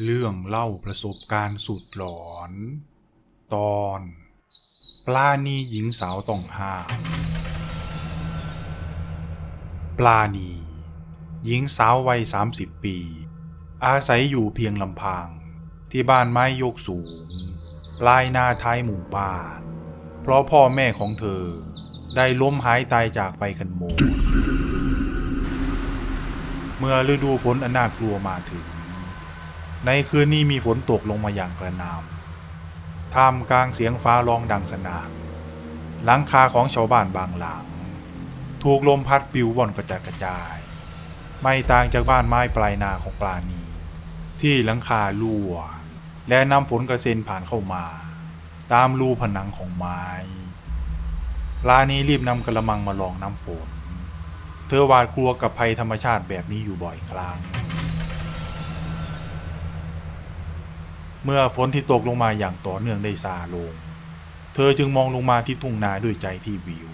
เรื่องเล่าประสบการณ์สุดหลอน ตอน ปลาณีหญิงสาวต้องห้ามปลาณีหญิงสาววัย 30 ปี อาศัยอยู่เพียงลำพัง ที่บ้านไม้ยกสูง ปลายนาท้ายหมู่บ้าน เพราะพ่อแม่ของเธอได้ล้มหายตายจากไปกันหมดเมื่อฤดูฝนอันน่ากลัวมาถึง ในคืนนี้มีฝนตกลงมาอย่างกระหน่ำท่ามกลางเสียงฟ้าร้องดังสนั่นหลังคาของชาวบ้านบางหลัง ถูกลมพัดปลิวว่อนกระจัดกระจาย ไม่ต่างจากบ้านไม้ปลายนาของปลาณีที่หลังคารั่ว และน้ำฝนกระเซ็นผ่านเข้ามา ตามรูผนังของไม้ปลาณีรีบนำกระมังมาลองน้ำฝน เธอหวาดกลัวกับภัยธรรมชาติแบบนี้อยู่บ่อยครั้ง เมื่อฝนที่ตกลงมาอย่างต่อเนื่องได้ซาลง เธอจึงมองลงมาที่ทุ่งนาด้วยใจที่วิว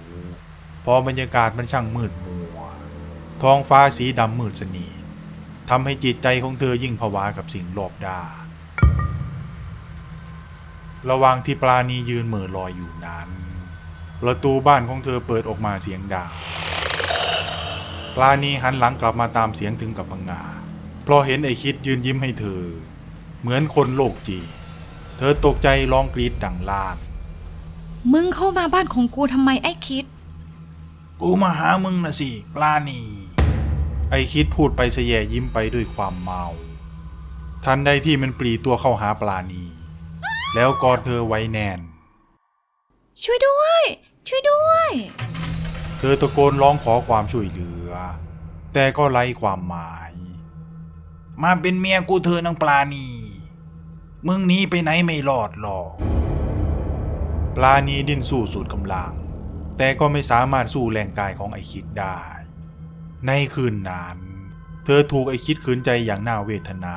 พราะบรรยากาศมันช่างมืดมัว ท้องฟ้าสีดำมืดสนิททำให้จิตใจของเธอยิ่งผวากับสิ่งรอบด้านระหว่างที่ปลาณียืนเหม่อลอยอยู่นั้น ประตูบ้านของเธอเปิดออกมาเสียงดังปลาณีหันหลังกลับมาตามเสียงถึงกับพังงาเพราะเห็นไอคิดยืนยิ้มให้เธอ เหมือนคนโลกจีนเธอตกใจร้องกรีดดังลั่นมึงเข้ามาบ้านของกูทำไมไอ้คิด กูมาหามึงนะสิปลาณีไอ้คิดพูดไปเสยแยยิ้มไปด้วยความเมา ทันใดที่มันปรีตัวเข้าหาปลาณีแล้วกอดเธอไว้แน่นช่วยด้วย ช่วยด้วย เธอตะโกนร้องขอความช่วยเหลือ แต่ก็ไร้ความหมาย มาเป็นเมียกูเธอนางปลาณีมึงหนี้ไปไหนไม่รอดหรอก ปลาณีดิ้นสู้สุดกำลัง แต่ก็ไม่สามารถสู้แรงกายของไอคิดได้ ในคืนนั้น เธอถูกไอคิดขืนใจอย่างน่าเวทนา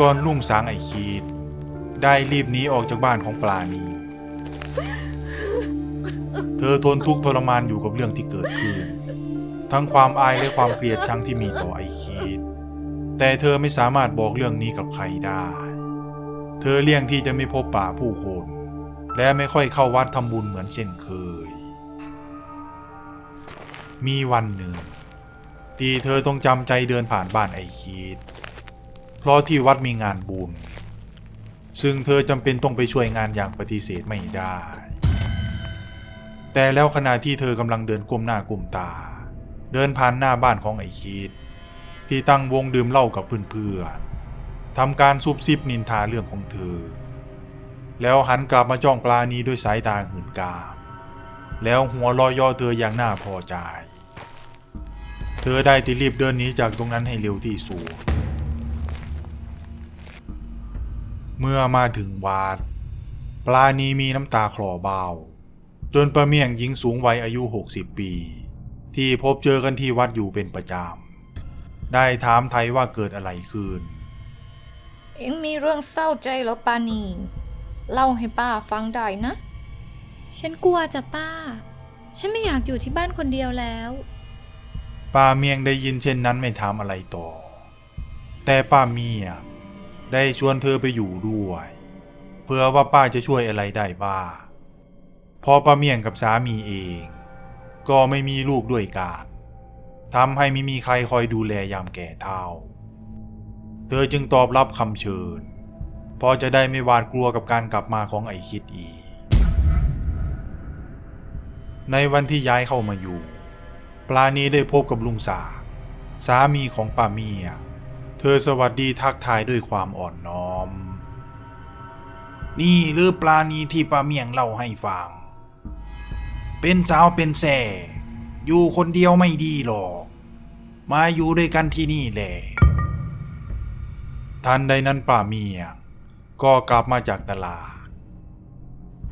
ก่อนลุ่งสางไอคิด ได้รีบหนีออกจากบ้านของปลาณีเธอทนทุกข์ทรมานอยู่กับเรื่องที่เกิดขึ้น ทั้งความอายและความเกลียดชังที่มีต่อไอคิด แต่เธอไม่สามารถบอกเรื่องนี้กับใครได้ เธอเลี่ยงที่จะไม่พบปะผู้คน และไม่ค่อยเข้าวัดทำบุญเหมือนเช่นเคย มีวันหนึ่ง ที่เธอต้องจำใจเดินผ่านบ้านไอคิด เพราะที่วัดมีงานบุญ ซึ่งเธอจำเป็นต้องไปช่วยงานอย่างปฏิเสธไม่ได้ แต่แล้วขณะที่เธอกำลังเดินก้มหน้าก้มตา เดินผ่านหน้าบ้านของไอคิดที่ตั้งวงดื่มเหล้ากับเพื่อนๆทำการซุบซิบนินทาเรื่องของเธอ แล้วหันกลับมาจ้องปลานี้ด้วยสายตาหื่นกาม แล้วหัวเรอยย่อเธออย่างน่าพอใจ เธอได้ติรีบเดินหนีจากตรงนั้นให้เร็วที่สุด เมื่อมาถึงวัดปลานีมีน้ำตาคลอเบา จนประเมียงหญิงสูงวัยอายุ 60 ปี ที่พบเจอกันที่วัดอยู่เป็นประจำ ได้ถามไทยว่าเกิดอะไรขึ้น เอ็งมีเรื่องเศร้าใจเหรอปานี เล่าให้ป้าฟังได้นะ ฉันกลัวจ้ะป้า ฉันไม่อยากอยู่ที่บ้านคนเดียวแล้ว ป้าเมียงได้ยินเช่นนั้นไม่ถามอะไรต่อ แต่ป้าเมียงได้ชวนเธอไปอยู่ด้วย เพื่อว่าป้าจะช่วยอะไรได้บ้างเพอป้าเมียงกับสามีเอง ก็ไม่มีลูกด้วยกันทำให้ไม่มีใครคอยดูแลยามแก่เฒ่า เธอจึงตอบรับคำเชิญ พอจะได้ไม่หวาดกลัวกับการกลับมาของไอคิดอีก ในวันที่ย้ายเข้ามาอยู่ ปลาณีได้พบกับลุงสา สามีของป้าเมีย เธอสวัสดีทักทายด้วยความอ่อนน้อม นี่หรือปลาณีที่ป้าเมียงเล่าให้ฟัง เป็นสาวเป็นแส่อยู่คนเดียวไม่ดีหรอก มาอยู่ด้วยกันที่นี่แหละทันใดนั้นป้าเมียงก็กลับมาจากตลาด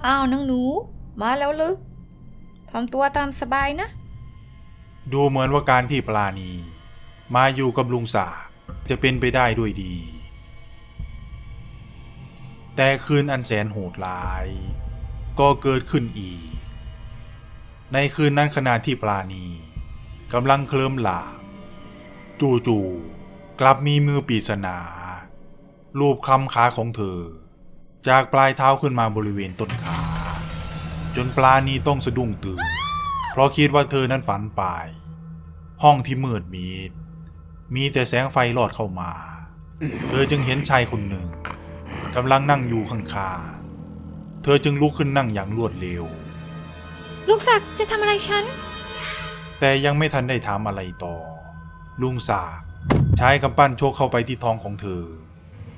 อ้าวนางหนู มาแล้วหรือทำตัวตามสบายนะ ดูเหมือนว่าการที่ปลาณีมาอยู่กับลุงสาจะเป็นไปได้ด้วยดี แต่คืนอันแสนโหดร้าย ก็เกิดขึ้นอีก ในคืนนั้นขณะที่ปลาณีกำลังเคลิ้มหลาบจู่ๆกลับมีมือปริศนารูปคลำขาของเธอ จากปลายเท้าขึ้นมาบริเวณต้นขา จนปลานีต้องสะดุ้งตื่น เพราะคิดว่าเธอนั้นฝันไป ห้องที่มืดมิดมีแต่แสงไฟลอดเข้ามา เธอจึงเห็นชายคนหนึ่งกำลังนั่งอยู่ข้างๆเธอจึงลุกขึ้นนั่งอย่างรวดเร็ว ลูกศักดิ์จะทำอะไรฉัน แต่ยังไม่ทันได้ถามอะไรต่อ ลุงสากใช้กำปั้นโชกเข้าไปที่ท้องของเธอ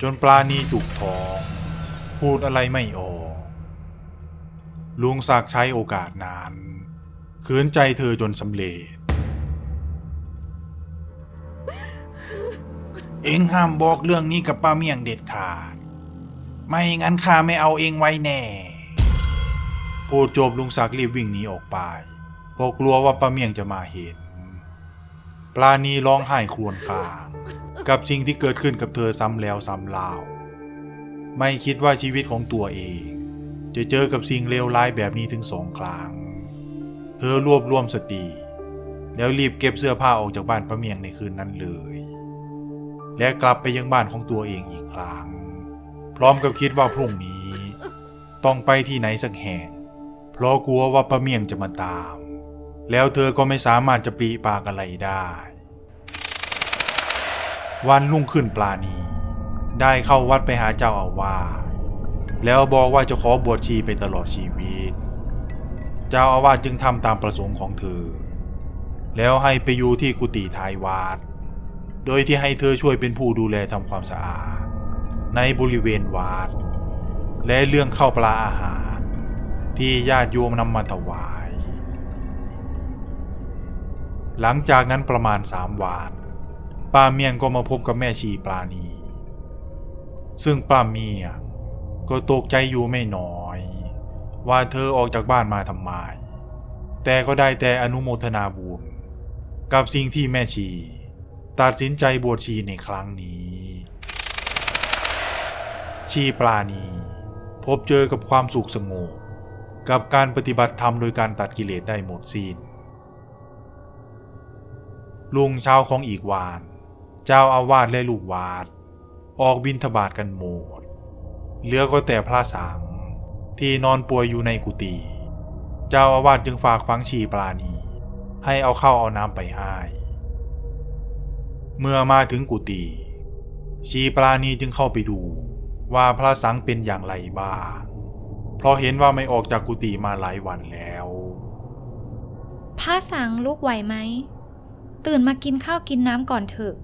จนปลานีจุกท้อง พูดอะไรไม่ออก ลุงสากใช้โอกาสนั้นขืนใจเธอจนสำเร็จ เองห้ามบอกเรื่องนี้กับป้าเมี่ยงเด็ดขาด ไม่งั้นข้าไม่เอาเองไว้แน่ พูดจบลุงศักดิ์รีบวิ่งหนีออกไปเพราะกลัวว่าป้าเมี่ยงจะมาเห็น ปลานีร้องไห้ครวญครางกับสิ่งที่เกิดขึ้นกับเธอซ้ำแล้วซ้ำเล่าไม่คิดว่าชีวิตของตัวเอง จะเจอกับสิ่งเลวร้ายแบบนี้ถึงสองครั้ง เธอรวบรวมสติ แล้วรีบเก็บเสื้อผ้าออกจากบ้านป้าเมียงในคืนนั้นเลย และกลับไปยังบ้านของตัวเองอีกครั้ง พร้อมกับคิดว่าพรุ่งนี้ ต้องไปที่ไหนสักแห่ง เพราะกลัวว่าป้าเมี่ยงจะมาตาม แล้วเธอก็ไม่สามารถจะปีปากอะไรได้ วันรุ่งขึ้นปลาณีได้เข้าวัดไปหาเจ้าอาวาสแล้วบอกว่าจะขอบวชชีไปตลอดชีวิต เจ้าอาวาสจึงทำตามประสงค์ของเธอ แล้วให้ไปอยู่ที่กุฏิท้ายวัดโดยที่ให้เธอช่วยเป็นผู้ดูแลทำความสะอาด ในบริเวณวัดและเรื่องเข้าปลาอาหาร ที่ญาติโยมนำมาถวาย หลังจากนั้นประมาณสามวันป้าเมียงก็มาพบกับแม่ชีปลาณีซึ่งป้าเมียงก็ตกใจอยู่ไม่น้อย ว่าเธอออกจากบ้านมาทำไม แต่ก็ได้แต่อนุโมทนาบุญกับสิ่งที่แม่ชี ตัดสินใจบวชชีในครั้งนี้ ชีปลาณีพบเจอกับความสุขสงบ กับการปฏิบัติธรรมโดยการตัดกิเลสได้หมดสิ้นลุงช้าของอีกวาน เจ้าอาวาสและลูกวาด ออกบินทบาทกันหมด เหลือก็แต่พระสังที่นอนป่วยอยู่ในกุฏิเจ้าอาวาสจึงฝากฝังชีปลาณีให้เอาเข้าวเอาน้ำไปให้ เมื่อมาถึงกุฏิชีปลาณีจึงเข้าไปดูว่าพระสังเป็นอย่างไรบ้าง เพราะเห็นว่าไม่ออกจากกุฏิมาหลายวันแล้วพระสังลูกไหวไหม ตื่นมากินข้าวกินน้ำก่อนเถอะ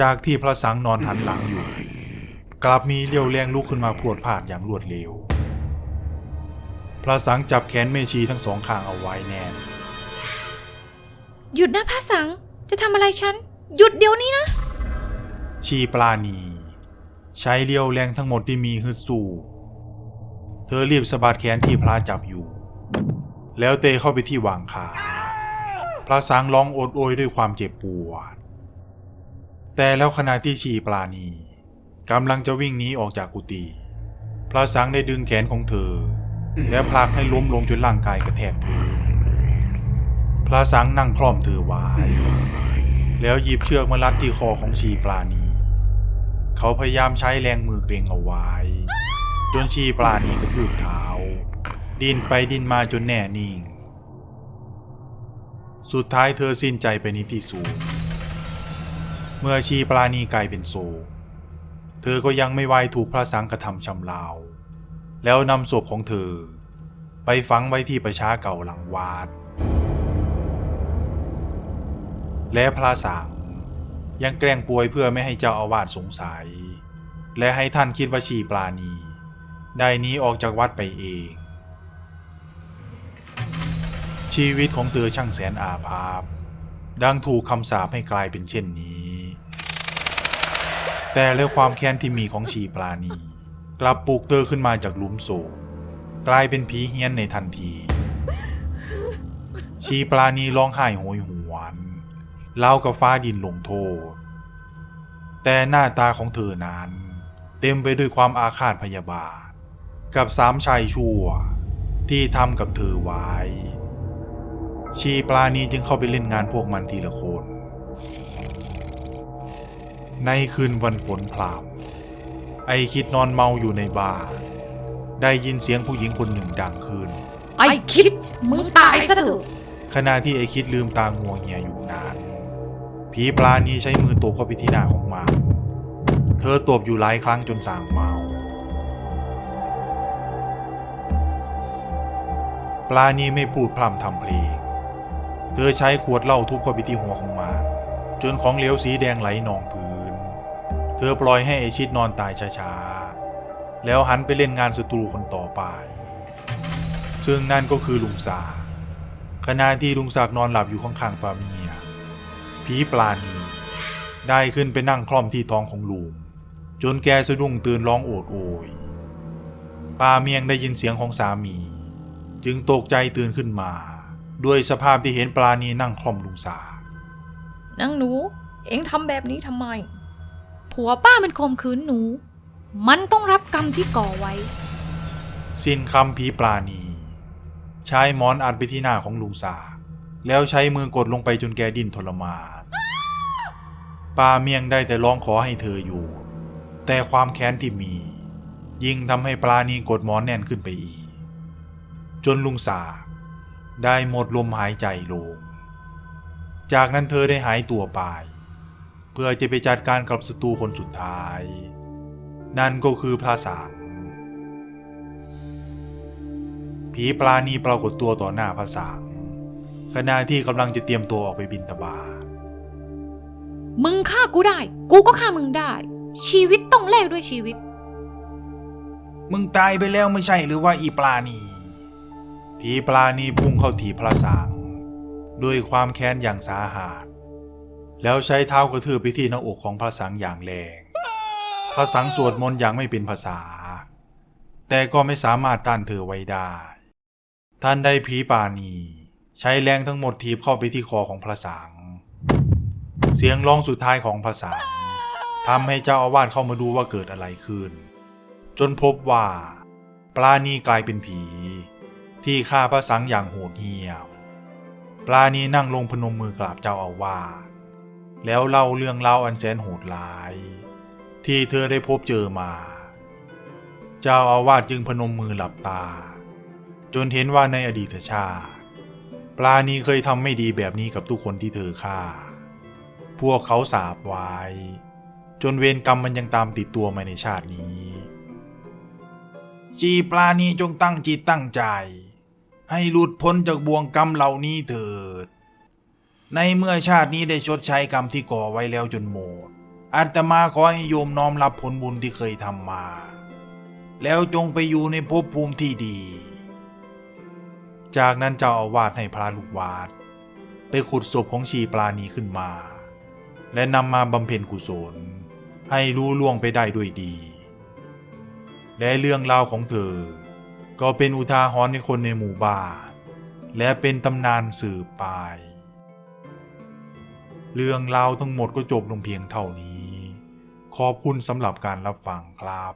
จากที่พระสังนอนหันหลังอยู่ กลับมีเลี้ยวแรงลุกขึ้นมาพรวดพลาดอย่างรวดเร็ว พระสังจับแขนเมชีทั้งสองข้างเอาไว้แน่น หยุดนะพระสังจะทำอะไรฉัน หยุดเดี๋ยวนี้นะ ชีปลาณี ใช้เลี้ยวแรงทั้งหมดที่มีฮึดสู้ เธอรีบสะบัดแขนที่พระจับอยู่ แล้วเตะเข้าไปที่วางขา พระสังร้องโอดโอยด้วยความเจ็บปวด แต่แล้วขณะที่ชีปลาณีกำลังจะวิ่งหนีออกจากกุฏิพระสังได้ดึงแขนของเธอ และผลักให้ล้มลงจนร่างกายกระแทกพื้น พระสังนั่งคล่อมเธอไว้ แล้วหยิบเชือกมารัดที่คอของชีปลาณี เขาพยายามใช้แรงมือเกรงเอาไว้ จนชีปลาณีกระทืบเท้า ดินไปดินมาจนแน่นิ่ง สุดท้ายเธอสิ้นใจไปในที่สูง เมื่อชีปลาณีกลายเป็นโศกเธอก็ยังไม่ไหวถูกพระสังกระทำชำเราว แล้วนำศพของเธอ ไปฝังไว้ที่ประชาเก่าหลังวาด และพระสังยังแกล้งป่วยเพื่อไม่ให้เจ้าอาวาสสงสัย และให้ท่านคิดว่าชีปลาณี ได้หนี้ออกจากวัดไปเอง ชีวิตของเธอช่างแสนอาภัพดังถูกคำสาปให้กลายเป็นเช่นนี้ แต่แล้วความแค้นที่มีของชีปลาณี กลับปลุกเธอขึ้นมาจากหลุมโศกกลายเป็นผีเฮี้ยนในทันที ชีปลาณีร้องไห้โหยหวนเล่ากับฟ้าดินลงโทษ แต่หน้าตาของเธอนั้น เต็มไปด้วยความอาฆาตพยาบาท กับสามชายชั่ว ที่ทำกับเธอไว้ ชีปลาณีจึงเข้าไปเล่นงานพวกมันทีละคน ในคืนวันฝนพรามไอคิดนอนเมาอยู่ในบาร์ได้ยินเสียงผู้หญิงคนหนึ่งดังขึ้น ไอ้คิดมึงตายซะเถอะขณะที่ไอคิดลืมตางัวเหียอยู่นาน ผีปลานี้ใช้มือตบเข้าไปที่หน้าของมัน เธอตบอยู่หลายครั้งจนสางเมา ปลานี้ไม่พูดพร่ำทำเพลง เธอใช้ขวดเหล้าทุบเข้าไปที่หัวของมันจนของเหลวสีแดงไหลนองพื้น เธอปล่อยให้ไอชิดนอนตายช้าๆ แล้วหันไปเล่นงานศัตรูคนต่อไป ซึ่งนั่นก็คือลุงสาขณะที่ลุงศักนอนหลับอยู่ข้างๆปลาเมีย ผีปลานีได้ขึ้นไปนั่งคล่อมที่ท้องของลุงจนแกสะดุ้งตื่นร้องโอดโอยปลาเมียงได้ยินเสียงของสามี จึงตกใจตื่นขึ้นมา ด้วยสภาพที่เห็นปลานีนั่งคล่อมลุงสานางหนู เอ็งทำแบบนี้ทำไม ผัวป้ามันข่มขืนหนู มันต้องรับกรรมที่ก่อไว้ สิ้นคำผีปลานีใช้หมอนอัดไปที่หน้าของลุงสา แล้วใช้มือกดลงไปจนแกดิ้นทรมานปาเมียงได้แต่ร้องขอให้เธออยู่ แต่ความแค้นที่มี ยิ่งทำให้ปลานีกดหมอนแน่นขึ้นไปอีก จนลุงสา ได้หมดลมหายใจลง จากนั้นเธอได้หายตัวไป เพื่อจะไปจัดการกับศัตรูคนสุดท้าย นั่นก็คือพระสังผีปลานีปรากฏตัวต่อหน้าพระสังขณะที่กำลังจะเตรียมตัวออกไปบินตบาตมึงฆ่ากูได้ กูก็ฆ่ามึงได้ ชีวิตต้องแลกด้วยชีวิต มึงตายไปแล้วไม่ใช่หรือว่าอีปลานี ผีปลานีพุ่งเข้าถีบพระสังด้วยความแค้นอย่างสาหัสแล้วใช้เท้ากระทืบไปที่หน้าอกของพระสังอย่างแรง พระสังสวดมนต์อย่างไม่เป็นภาษา แต่ก็ไม่สามารถต้านเธอไว้ได้ ท่านได้ผีปานี ใช้แรงทั้งหมดทีบเข้าไปที่คอของพระสัง เสียงร้องสุดท้ายของพระสังทำให้เจ้าอาวาสเข้ามาดูว่าเกิดอะไรขึ้น จนพบว่า ปลานีกลายเป็นผี ที่ฆ่าพระสังอย่างโหดเหี้ยม ปลานีนั่งลงพนมมือกราบเจ้าอาวาสแล้วเล่าเรื่องเล่าอันแสนโหดร้าย ที่เธอได้พบเจอมา เจ้าอาวาสจึงพนมมือหลับตา จนเห็นว่าในอดีตชาติ ปลานีเคยทำไม่ดีแบบนี้กับทุกคนที่เธอฆ่า พวกเขาสาบไว้จนเวรกรรมมันยังตามติดตัวมาในชาตินี้ จีปลานีจงตั้งจิตตั้งใจ ให้หลุดพ้นจากบ่วงกรรมเหล่านี้เถิด ในเมื่อชาตินี้ได้ชดใช้กรรมที่ก่อไว้แล้วจนหมดอาตมาขอให้โยมน้อมรับผลบุญที่เคยทำมา แล้วจงไปอยู่ในภพภูมิที่ดี จากนั้นเจ้าอาวาสให้พระลูกวาดไปขุดศพของชีปลานีขึ้นมา และนำมาบำเพ็ญกุศล ให้รู้ล่วงไปได้ด้วยดี และเรื่องราวของเธอ ก็เป็นอุทาหรณ์ในคนในหมู่บ้าน และเป็นตำนานสืบไป เรื่องราวทั้งหมดก็จบลงเพียงเท่านี้ ขอบคุณสำหรับการรับฟังครับ